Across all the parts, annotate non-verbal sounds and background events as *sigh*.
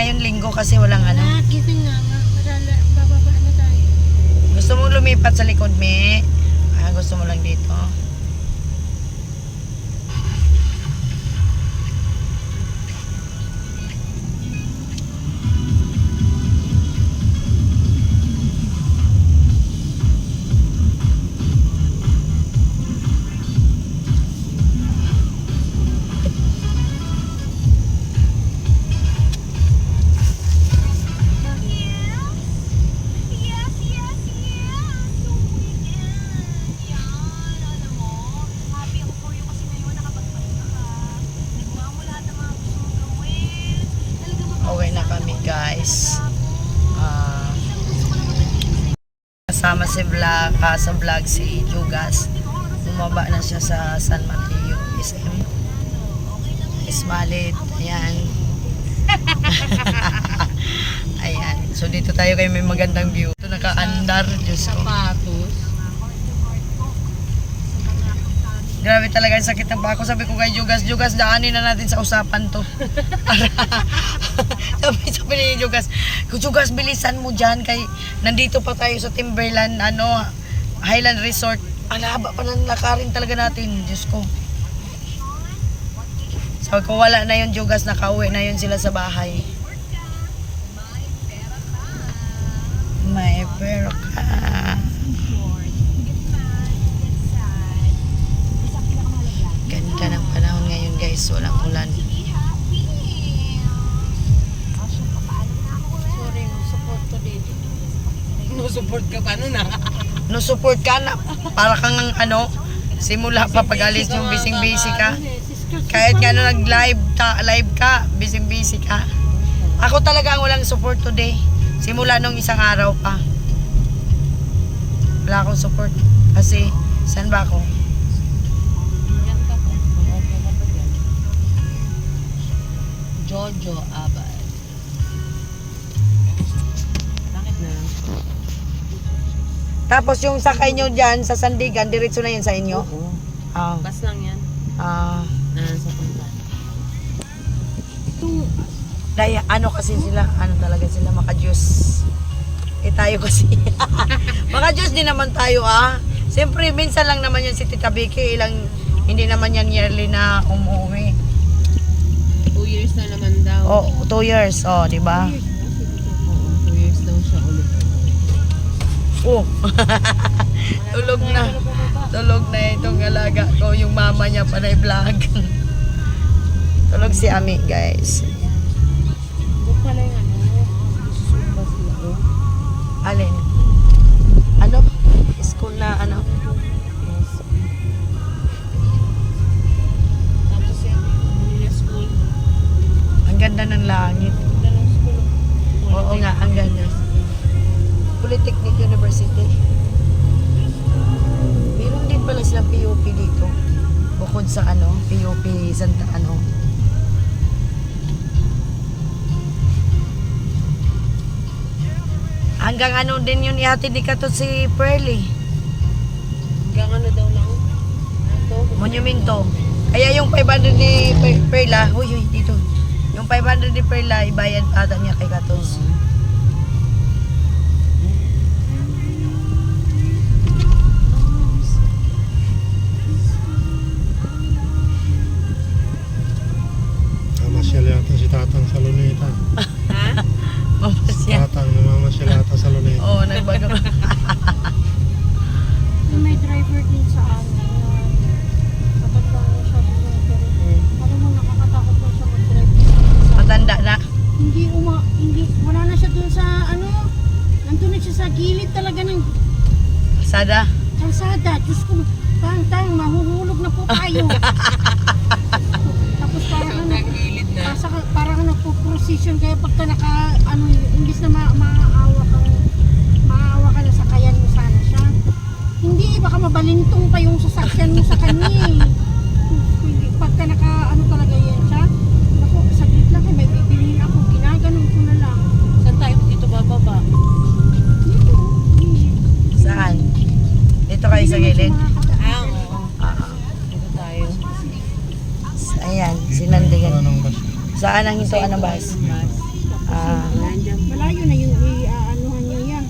ngayon linggo kasi walang ano. Ah, gising na. Ma- Marala, bababa na tayo. Gusto mong lumipat sa likod, me? Ah, gusto mo lang dito. Ah, sa vlog si Jugas. Bumaba na siya sa San Mateo SM. Ismalit. Ayan. *laughs* Ayan. So dito tayo kayo may magandang view. Ito naka-andar. Diyos ko. Patos. Grabe talaga ang sakit ng pako. Sabi ko kay Jugas, Jugas, daanin na natin sa usapan to. *laughs* sabi, sabi ni Jugas, Jugas, bilisan mo dyan kay nandito pa tayo sa Timberland, ano, Highland Resort. Ang haba pa ng lakarin talaga natin, Diyos ko. Sabi ko, wala na yun, Jugas, nakauwi na yun sila sa bahay. May pera ka. Ganda ng panahon ngayon guys, walang ulan. Sorry, no support to din. No *laughs* support ka pa nun ah. No support ka na, para kang ang ano, simula pa pag yung bising-busy ka. Kahit nga no nag-live ta, live ka, bising-busy ka. Ako talaga ang walang support today. Simula nung isang araw pa. Wala akong support. Kasi, saan ba ako? Jojo Abad. Tapos yung sakay nyo dyan sa Sandigan, diretso na yun sa inyo? Oo. Ah. Bus lang yan. Ah. Ah, sa punta. Dahil ano kasi sila, ano talaga sila, maka-Diyos. Eh tayo kasi. *laughs* maka-Diyos din naman tayo ah. Siyempre, minsan lang naman yan si Tita Vicky, ilang, hindi naman yan yearly na umuwi. Two years na naman daw. Oh, two years, oh, di ba? Oo, Oh. *laughs* Tulog na. Tulog na itong alaga ko, yung mama niya pa na vlog. *laughs* Tulog si Ami, guys. Hanggang ano din yun ihatid ni Katot si Pearly. Hanggang ano daw lang. Ito. Monumento. Kaya yung 500 ni Per- Perla, huy, huy, dito. Yung 500 ni Perla, ibayad ata niya kay Katos. Namasyal yata si Tatang sa *laughs* sinandigan. Anong bus? Ah, Malayo na yung i-aanuhan nyo yan.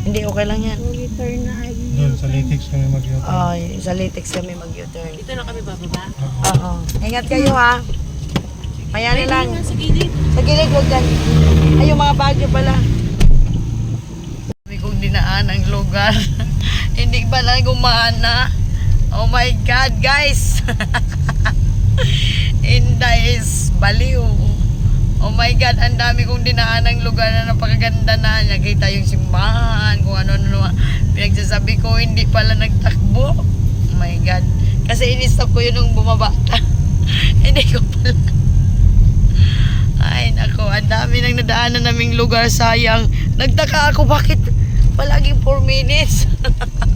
hindi okay lang yan. So, return na ay Doon sa Litix kami mag-yota. Ay, sa latex kami mag-U-turn. Dito na kami bababa. Oo. Ingat kayo ha. Maya na lang. Sa gilid. Sa gilid, huwag dyan. Ay, yung mga bagyo pala. Sabi kong dinaan ang lugar. *laughs* Hindi ba lang gumana? Oh my God, guys! *laughs* Inda is baliw. Oh my God, ang dami kong dinaan ang lugar na napakaganda na. Nakita yung simbahan, kung ano-ano. Pinagsasabi ko, hindi pala nagtakbo. Oh my God. Kasi in-stop ko yun nung bumaba. *laughs* hindi ko pala. Ay, nako, ang dami nang nadaanan naming lugar, sayang. Nagtaka ako, bakit palaging 4 minutes?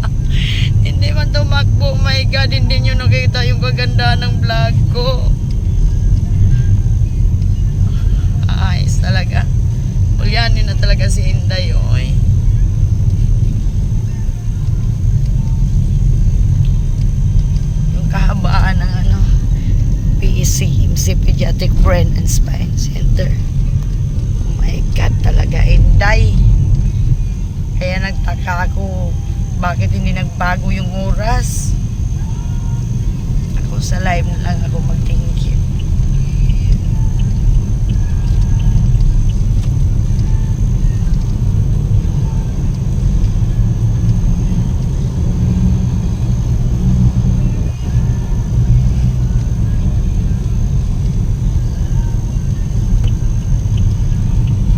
*laughs* hindi man tumakbo, oh my God, hindi nyo nakita yung kaganda ng vlog ko. Ayos talaga. Ulyanin na talaga si Inday, oy. Yung kahabaan ng ano, PEC, MC Pediatric Brain and Spine Center. Oh my God, talaga, Inday. Kaya nagtaka ako, bakit hindi nagbago yung oras? Ako sa live na lang ako mag-thank you.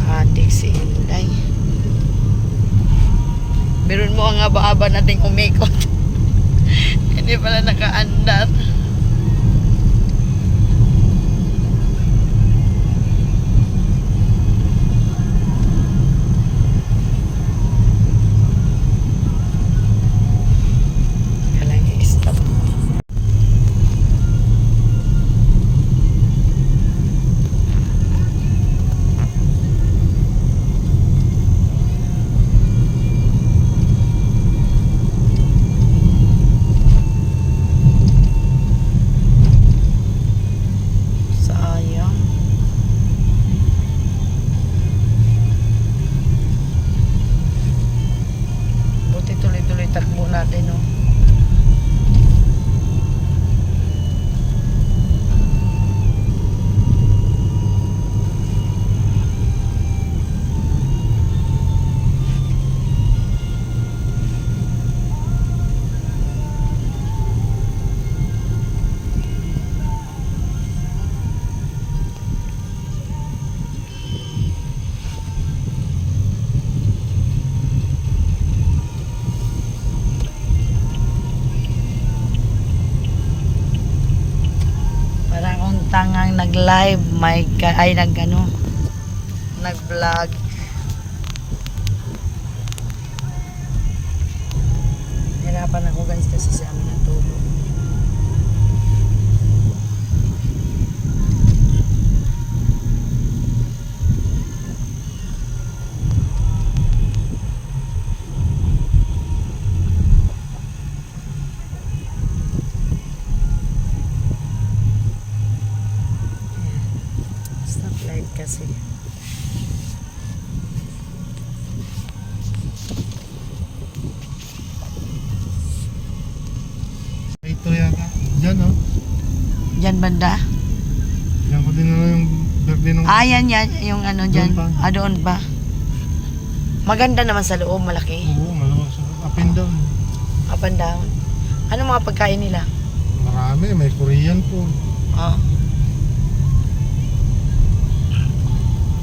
Adik si Inday. Aba-aba nating umikot. *laughs* Hindi pala nakaandar. No? Tangang nag-live, my God, ay nag ano, nag-vlog. Hirapan ako guys kasi sa amin natulog. Kasi. Ito yata. Diyan, oh. Diyan banda? Diyan ko din na yung birthday ng... Ah, yan yan. Yung ano dyan. Doon pa. Ah, doon pa. Maganda naman sa loob, malaki. Oo, sa up and down. Up and down. Ano mga pagkain nila? Marami, may Korean food. Oh.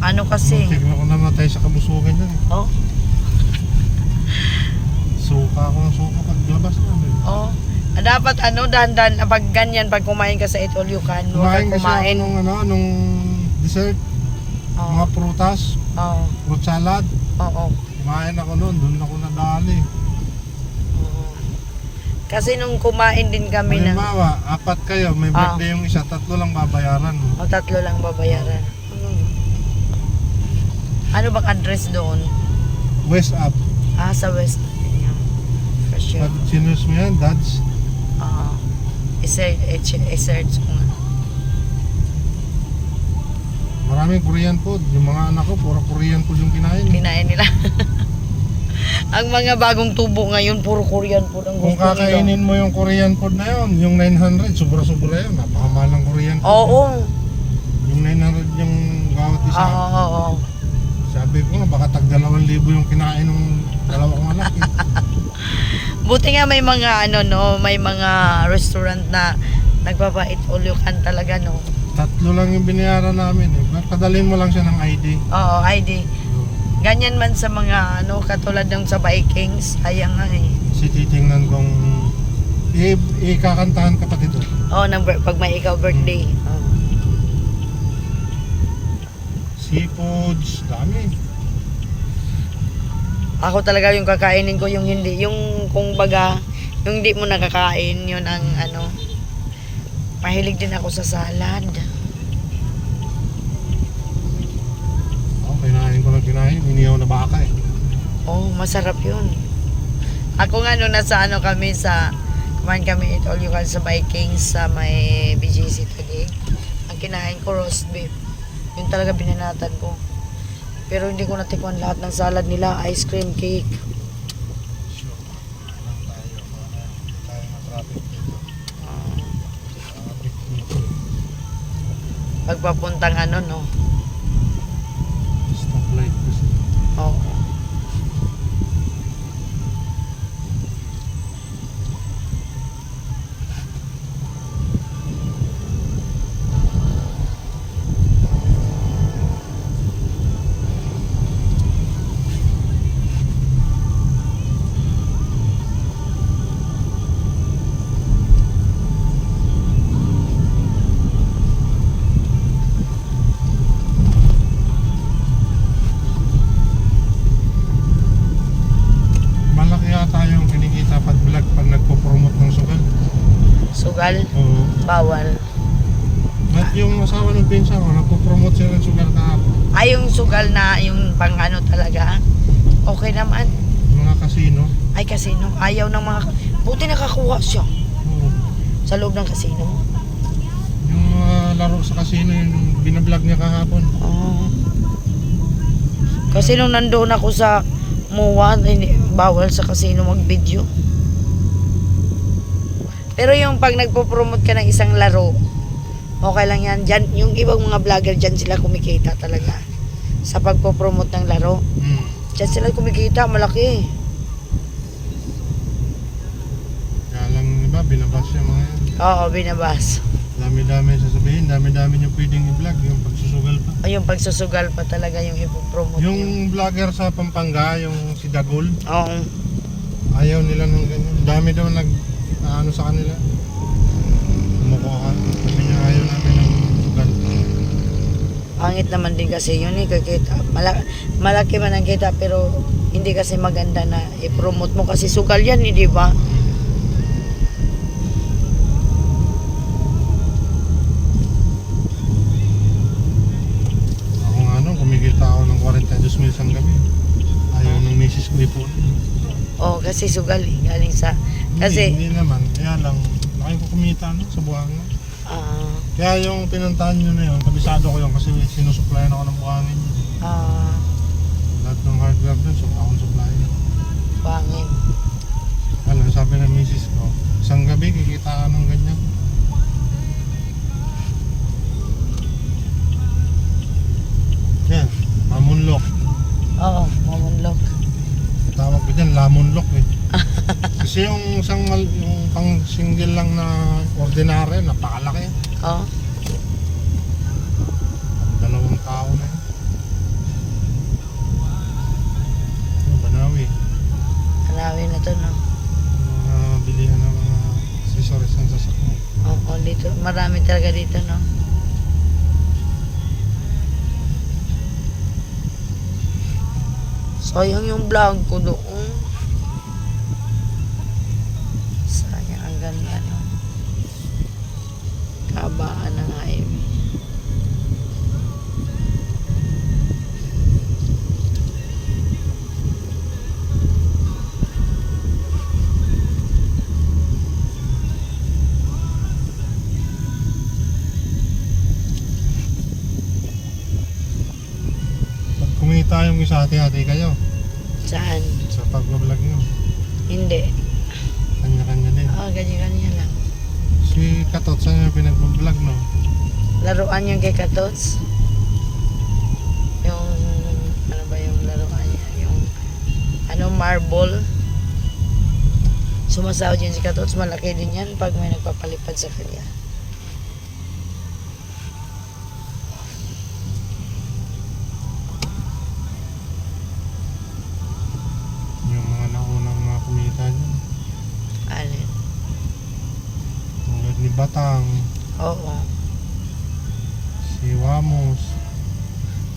Ano kasi? Tignan ko namatay sa kabusugan yan. eh. Oh. *laughs* Suka ako ng suka paglabas namin. Oh. Ah, Dapat ano, dahan-dahan, ah, pag ganyan, pag kumain ka sa Eat All You Can, huwag Kumain kumain. nung, ano, nung dessert, Oh. mga prutas, Oh. fruit salad. Oo. Kumain ako noon, doon ako nadali. Oo. Kasi nung kumain din kami ng... Halimbawa, apat kayo, may Ah. birthday yung isa, tatlo lang babayaran. O tatlo lang babayaran. Hmm. Ano bang address doon? West Up. Ah, sa West. Yan. For sure. Pag sinus mo yan, dads, Oo. I-search, i-search ko nga. Maraming Korean food. Yung mga anak ko, puro Korean food yung kinain. Kinain nila. *laughs* ang mga bagong tubo ngayon, puro Korean food ang Kung gusto nila. kakainin mo yung Korean food na yun, yung 900, sobra-sobra yun. Napakamahal ng Korean food. Oo. Yung 900 yung bawat isa. Oo, oo, oo. Sabi ko nga, baka tag 2,000 yung kinain ng dalawa kong anak. Eh. *laughs* Buti nga may mga ano no, may mga restaurant na nagpapait all you can talaga no. Tatlo lang yung binayaran namin. Eh. Padalhin mo lang siya ng ID. Oo, ID. Ganyan man sa mga ano katulad ng sa Vikings, sayang nga eh. Kasi titingnan kung i ikakantahan ka pa dito. Oo, nang bir- pag may ikaw birthday. Oo. Seafoods, dami. Ako talaga yung kakainin ko yung hindi, yung kung baga, yung hindi mo nakakain, yun ang ano. Mahilig din ako sa salad. Oh, kinain ko lang kinain. Inihaw na baka eh. Oh, masarap yun. Ako nga nung nasa ano kami sa kumain kami eat all you can sa Vikings sa may BGC Taguig. Ang kinain ko roast beef. Yun talaga binanatan ko. Pero hindi ko natikman lahat ng salad nila, ice cream cake. Pagpapuntang ano no. Yung pinsan ko, nagpo-promote siya ng sugal kahapon. Ay, yung sugal na yung pang ano talaga. Okay naman. Mga kasino. Ay, kasino. Ayaw ng mga... Buti nakakuha siya Oo. sa loob ng kasino. Yung mga laro sa kasino yung binablog niya kahapon. Oo. Kasi nung nandoon ako sa MUA, hindi, bawal sa casino mag-video. Pero yung pag nagpo-promote ka ng isang laro, okay lang yan. Dyan, yung ibang mga vlogger dyan sila kumikita talaga. Sa pagpo-promote ng laro. Hmm. Dyan sila kumikita, malaki. Kaya lang, di ba, binabas yung mga yan. Oo, binabas. Dami-dami sasabihin, dami-dami niyo pwedeng i-vlog, yung pagsusugal pa. Ay, yung pagsusugal pa talaga yung ipopromote yung... Yung vlogger sa Pampanga, yung si Dagol, Oo. ayaw nila ng ganyan. Dami daw nag, ano sa kanila. Kumukuha. Sabi niya, ayaw sugal. Pangit naman din kasi yun eh, kakita. Malaki, malaki man ang kita pero hindi kasi maganda na i-promote mo kasi sugal yan eh, di ba? Ako nga nung, kumikita ako ng 42 mil sa gabi. Ayaw ng misis ko po. Oo, kasi sugal eh, galing sa... Hindi, Kasi, hindi naman. Kaya lang, laki ko kumita no, sa buhangin. ah, Kaya yung pinuntahan nyo na yun, kabisado ko yun kasi sinusuplayan ako ng buhangin. ah, Lahat ng hard grab dun, so akong supplier. pangit. Alam, sabi ng misis ko, isang gabi kikita ka ng ganyan. Yan, mamunlok. Oo, mamunlok. Tawag ko dyan, lamunlok eh. *laughs* Kasi yung isang mal- yung pang single lang na ordinary, napakalaki. Oo. Dalawang tao na yun. Yung Banawi. Hanawin na to, no? Mga bilihan ng mga accessories ng sasakyan. Oo, dito. Marami talaga dito, no? Sayang yung vlog ko doon. Isa hati-hati kayo Saan? sa pag-vlog nyo. Hindi. Kanya-kanya din. Ah, ganyan-ganyan lang. Si Katot, saan yung pinag-vlog no? Laruan yung kay Katots. Yung, ano ba yung laruan niya? Yung, ano, marble. Sumasahod yun si Katots. Malaki din yan pag may nagpapalipad sa kanya.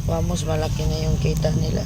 Vamos, malaki na yung kita nila.